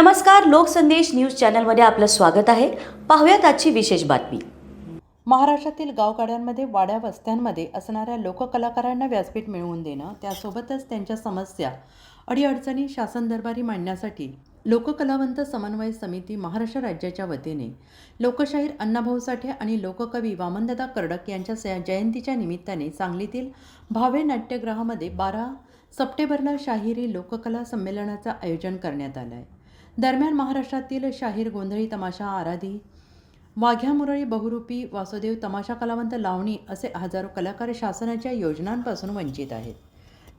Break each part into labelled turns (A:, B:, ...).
A: नमस्कार लोकसंदेश न्यूज चॅनलमध्ये आपलं स्वागत आहे. पाहूयात आजची विशेष बातमी.
B: महाराष्ट्रातील गावगाड्यांमध्ये वाड्या वस्त्यांमध्ये असणाऱ्या लोककलाकारांना व्यासपीठ मिळवून देणं त्यासोबतच त्यांच्या समस्या अडीअडचणी शासन दरबारी मांडण्यासाठी लोककलावंत समन्वय समिती महाराष्ट्र राज्याच्या वतीने लोकशाहीर अण्णाभाऊ साठे आणि लोककवी वामनदादा कर्डक यांच्या स- जयंतीच्या निमित्ताने सांगलीतील भावे नाट्यगृहामध्ये बारा सप्टेंबरला शाहिरी लोककला संमेलनाचं आयोजन करण्यात आलं आहे दरम्यान महाराष्ट्रातील शाहीर गोंधळी तमाशा आराधी वाघ्या मुरळी बहुरूपी वासुदेव तमाशा कलावंत लावणी असे हजारो कलाकार शासनाच्या योजनांपासून वंचित आहेत.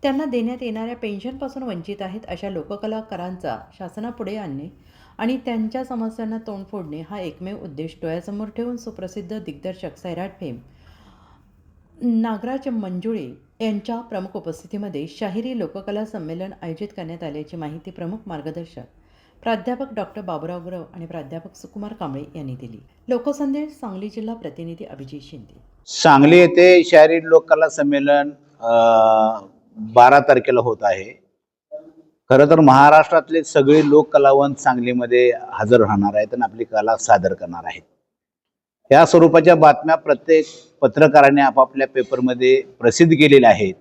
B: त्यांना देण्यात येणाऱ्या पेन्शनपासून वंचित आहेत अशा लोककलाकारांचा शासनापुढे आणणे आणि त्यांच्या समस्यांना तोंड फोडणे हा एकमेव उद्देश डोळ्यासमोर ठेवून सुप्रसिद्ध दिग्दर्शक सैराट फेम नागराज मंजुळे यांच्या प्रमुख उपस्थितीमध्ये शाहिरी लोककला संमेलन आयोजित करण्यात आल्याची माहिती प्रमुख मार्गदर्शक प्राध्यापक डॉक्टर बाबुराव गुरव आणि प्राध्यापक सुकुमार कांबळे यांनी दिली. लोकसंदेश सांगली जिल्हा प्रतिनिधी अभिजित शिंदे.
C: सांगली येथे शाहीर लोककला संमेलन बारा तारखेला होत आहे. खरं तर महाराष्ट्रातले सगळे लोक कलावंत सांगलीमध्ये हजर राहणार आहेत आणि आपली कला सादर करणार आहेत. या स्वरूपाच्या बातम्या प्रत्येक पत्रकाराने आपापल्या पेपरमध्ये प्रसिद्ध केलेल्या आहेत.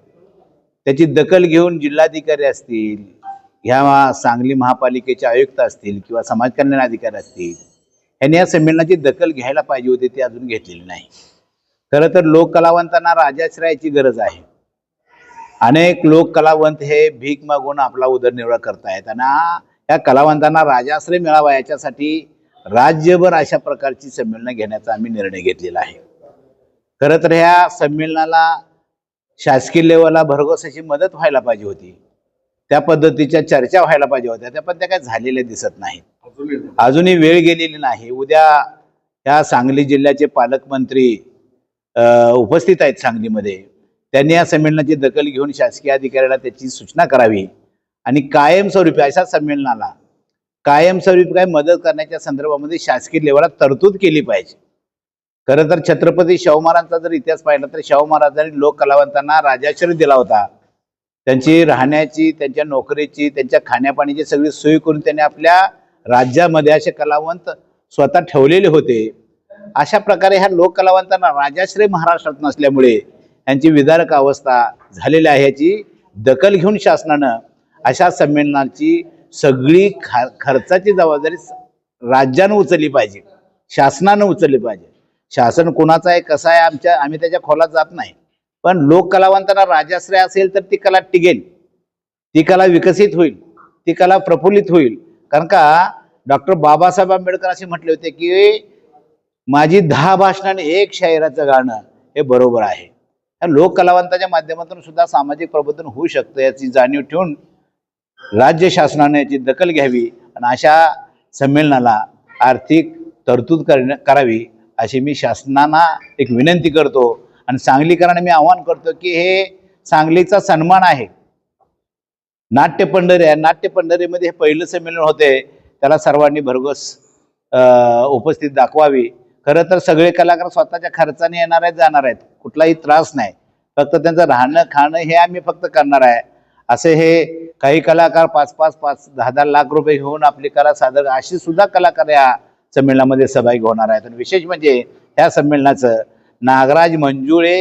C: त्याची दखल घेऊन जिल्हाधिकारी असतील ह्या सांगली महापालिकेचे आयुक्त असतील किंवा समाज कल्याण अधिकारी असतील यांनी या संमेलनाची दखल घ्यायला पाहिजे होती ती अजून घेतलेली नाही. खरं तर लोक कलावंतांना राजाश्रयाची गरज आहे. अनेक लोक कलावंत हे भीक मागून आपला उदरनिर्वाह करतायत आणि या कलावंतांना राजाश्रय मिळावा याच्यासाठी राज्यभर अशा प्रकारची संमेलनं घेण्याचा आम्ही निर्णय घेतलेला आहे. खरं तर ह्या संमेलनाला शासकीय लेवलला भरघोस अशी मदत व्हायला पाहिजे होती. त्या पद्धतीच्या चर्चा व्हायला पाहिजे होत्या त्या पण त्या काय झालेल्या दिसत नाहीत. अजूनही वेळ गेलेली नाही. उद्या ह्या सांगली जिल्ह्याचे पालकमंत्री उपस्थित आहेत सांगलीमध्ये. त्यांनी या संमेलनाची दखल घेऊन शासकीय अधिकाऱ्याला त्याची सूचना करावी. आणि कायमस्वरूपी अशा संमेलनाला कायमस्वरूपी काय मदत करण्याच्या संदर्भामध्ये शासकीय लेवलला तरतूद केली पाहिजे. खरं तर छत्रपती शाहू महाराजांचा जर इतिहास पाहिला तर शाहू महाराजांनी लोक कलावंतांना राजाश्रय दिला होता. त्यांची राहण्याची त्यांच्या नोकरीची त्यांच्या खाण्यापाण्याची सगळी सोय करून त्यांनी आपल्या राज्यामध्ये असे कलावंत स्वतः ठेवलेले होते. अशा प्रकारे ह्या लोककलावंतांना राजाश्रय महाराष्ट्रात नसल्यामुळे यांची विदारक अवस्था झालेली आहे. याची दखल घेऊन शासनानं अशा संमेलनाची सगळी खा खर्चाची जबाबदारी राज्यानं उचलली पाहिजे. शासनानं उचलली पाहिजे. शासन कोणाचं आहे कसं आहे आमच्या आम्ही त्याच्या खोलात जात नाही. पण लोक कलावंतांना राजाश्रय असेल तर ती कला टिकेल. ती कला विकसित होईल. ती कला प्रफुल्लित होईल. कारण का? डॉक्टर बाबासाहेब आंबेडकर असे म्हटले होते की माझी दहा भाषणाने एक शायराचं गाणं हे बरोबर आहे. लोक कलावंताच्या माध्यमातून सुद्धा सामाजिक प्रबोधन होऊ शकतं याची जाणीव ठेवून राज्य शासनाने याची दखल घ्यावी आणि अशा संमेलनाला आर्थिक तरतूद करण्या करावी अशी मी शासनाला एक विनंती करतो. आणि सांगलीकरांना मी आवाहन करतो की हे सांगलीचा सन्मान आहे. नाट्य पंढरी आहे. नाट्य पंढरीमध्ये हे पहिलं संमेलन होते. त्याला सर्वांनी भरघोस उपस्थित दाखवावी. खरं तर सगळे कलाकार स्वतःच्या खर्चाने येणार आहेत जाणार आहेत. कुठलाही त्रास नाही. फक्त त्यांचं राहणं खाणं हे आम्ही फक्त करणार आहे. असे हे काही कलाकार पाच पाच पाच दहा दहा लाख रुपये घेऊन आपली कला सादर अशी सुद्धा कलाकार या संमेलनामध्ये सहभागी होणार आहेत. आणि विशेष म्हणजे ह्या संमेलनाचं नागराज मंजुळे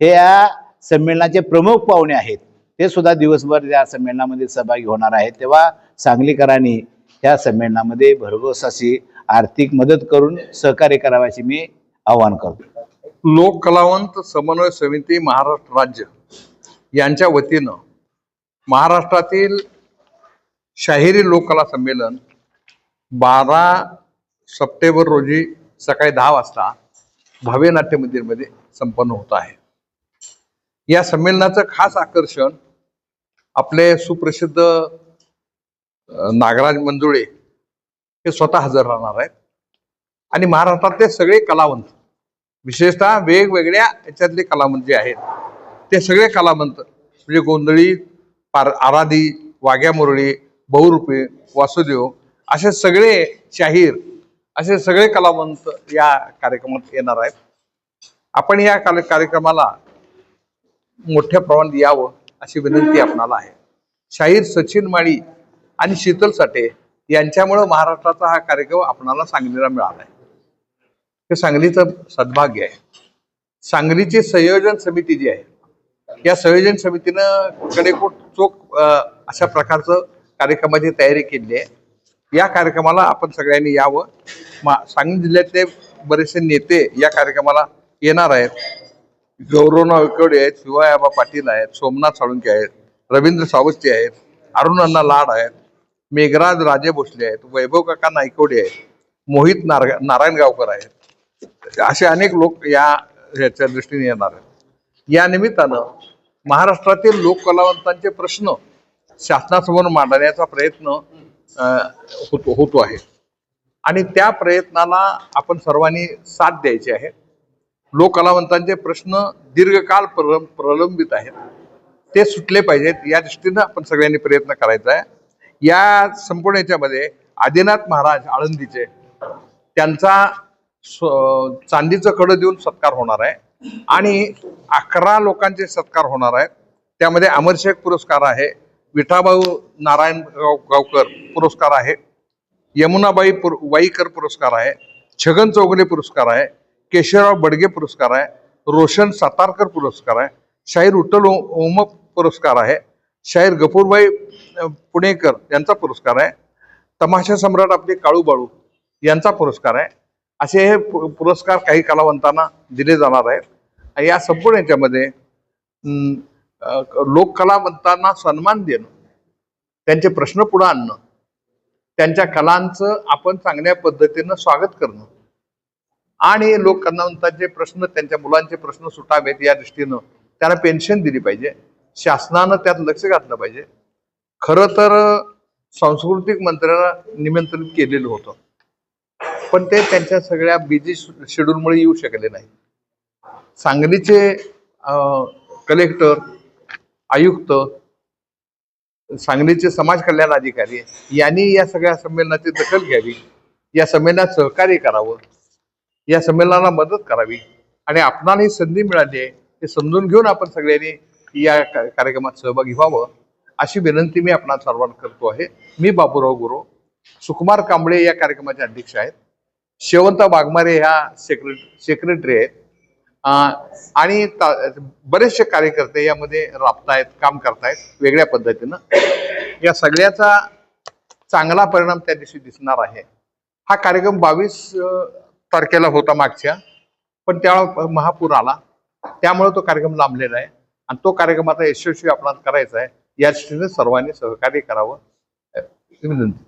C: हे या संमेलनाचे प्रमुख पाहुणे आहेत. ते सुद्धा दिवसभर या संमेलनामध्ये सहभागी होणार आहेत. तेव्हा सांगलीकरांनी या संमेलनामध्ये भरघोस अशी आर्थिक मदत करून सहकार्य करावयाचे मी आवाहन करतो.
D: लोक कलावंत समन्वय समिती महाराष्ट्र राज्य यांच्या वतीनं महाराष्ट्रातील शाहिरी लोककला संमेलन बारा सप्टेंबर रोजी सकाळी दहा वाजता भावे नाट्य मंदिरमध्ये संपन्न होत आहे. या संमेलनाचं खास आकर्षण आपले सुप्रसिद्ध नागराज मंजुळे हे स्वतः हजर राहणार आहेत. आणि महाराष्ट्रातले सगळे कलावंत विशेषतः वेगवेगळ्या याच्यातले कलावंत जे आहेत ते सगळे कलावंत म्हणजे गोंधळी पार आराधी वाघ्या मुरळी बहुरूपे वासुदेव असे सगळे शाहीर असे सगळे कलावंत या कार्यक्रमात येणार आहेत. आपण या कार्यक्रमाला मोठ्या प्रमाणात यावं अशी विनंती आपणाला आहे. शाहीर सचिन माळी आणि शीतल साठे यांच्यामुळं महाराष्ट्राचा हा कार्यक्रम आपणाला सांगलीला मिळाला आहे हे सांगलीचं सद्भाग्य आहे. सांगलीची संयोजन समिती जी आहे या संयोजन समितीनं कडेकोट चोख अशा प्रकारचं कार्यक्रमाची तयारी केली आहे. या कार्यक्रमाला आपण सगळ्यांनी यावं. मा सांगली जिल्ह्यातले बरेचसे नेते या कार्यक्रमाला येणार आहेत. गौरव नायकवडे आहेत शिवायाबा पाटील आहेत सोमनाथ साळुंके आहेत रवींद्र सावस्ते आहेत अरुण अण्णा लाड आहेत मेघराज राजे भोसले आहेत वैभव काका नायकवडे आहेत मोहित नार नारायणगावकर आहेत. असे अनेक लोक या ह्याच्या दृष्टीने येणार आहेत. या निमित्तानं महाराष्ट्रातील लोककलावंतांचे प्रश्न शासनासमोर मांडण्याचा प्रयत्न होतो होतो आहे. आणि त्या प्रयत्नाला आपण सर्वांनी साथ द्यायची आहे. लोककलावंतांचे प्रश्न दीर्घकाळ प्रल- प्रलंबित आहेत. ते सुटले पाहिजेत. या दृष्टीनं आपण सगळ्यांनी प्रयत्न करायचा आहे. या संपूर्ण याच्यामध्ये आदिनाथ महाराज आळंदीचे त्यांचा चांदीचं कडं देऊन सत्कार होणार आहे. आणि अकरा लोकांचे सत्कार होणार आहेत. त्यामध्ये अमरशेख पुरस्कार आहे. विठाभाऊ नारायण गाव गावकर पुरस्कार आहे. यमुनाबाई पुर वाईकर पुरस्कार आहे. छगन चौगले पुरस्कार आहे. केशवराव बडगे पुरस्कार आहे. रोशन सातारकर पुरस्कार आहे. शाहीर उट्टल ओम पुरस्कार आहे. शाहीर गफूरबाई पुणेकर यांचा पुरस्कार आहे. तमाशा सम्राट आपले काळू बाळू यांचा पुरस्कार आहे. असे हे पु- पुरस्कार काही कलावंतांना दिले जाणार आहेत. या संपूर्ण याच्यामध्ये लोककलावंतांना सन्मान देणं त्यांचे प्रश्न पुढे आणणं त्यांच्या कलांचं आपण चांगल्या पद्धतीनं स्वागत करणं आणि लोककलावंतांचे प्रश्न त्यांच्या मुलांचे प्रश्न सुटावेत या दृष्टीनं त्यांना पेन्शन दिली पाहिजे. शासनानं त्यात लक्ष घातलं पाहिजे. खरं तर सांस्कृतिक मंत्र्याला निमंत्रित केलेलं होतं. पण ते त्यांच्या सगळ्या बिझी शेड्यूलमुळे येऊ शकले नाही सांगलीचे कलेक्टर आयुक्त सांगलीचे समाज कल्याण अधिकारी यांनी या सगळ्या संमेलनाची दखल घ्यावी. या संमेलनात सहकार्य करावं. या संमेलनाला मदत करावी. आणि आपणाला ही संधी मिळाली आहे हे समजून घेऊन आपण सगळ्यांनी या कार्यक्रमात सहभागी व्हावं अशी विनंती मी आपणा सर्वांना करतो आहे. मी बाबूराव गुरु सुकुमार कांबळे या कार्यक्रमाचे अध्यक्ष आहेत. शेवंत वाघमारे ह्या सेक्रेट सेक्रेटरी आहेत. आणि बरेचसे कार्यकर्ते यामध्ये राबतायत काम करतायत वेगळ्या पद्धतीनं. या सगळ्याचा चांगला परिणाम त्या दिवशी दिसणार आहे. हा कार्यक्रम बावीस तारखेला होता मागच्या पण त्यावेळा महापूर आला. त्यामुळे तो कार्यक्रम लांबलेला आहे. आणि तो कार्यक्रम आता यशस्वी आपणाला करायचा आहे. या दृष्टीने सर्वांनी सहकार्य करावं. विनंती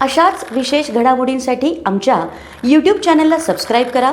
A: अशाच विशेष घडामोडींसाठी आमच्या यूट्यूब चॅनलला सबस्क्राईब करा.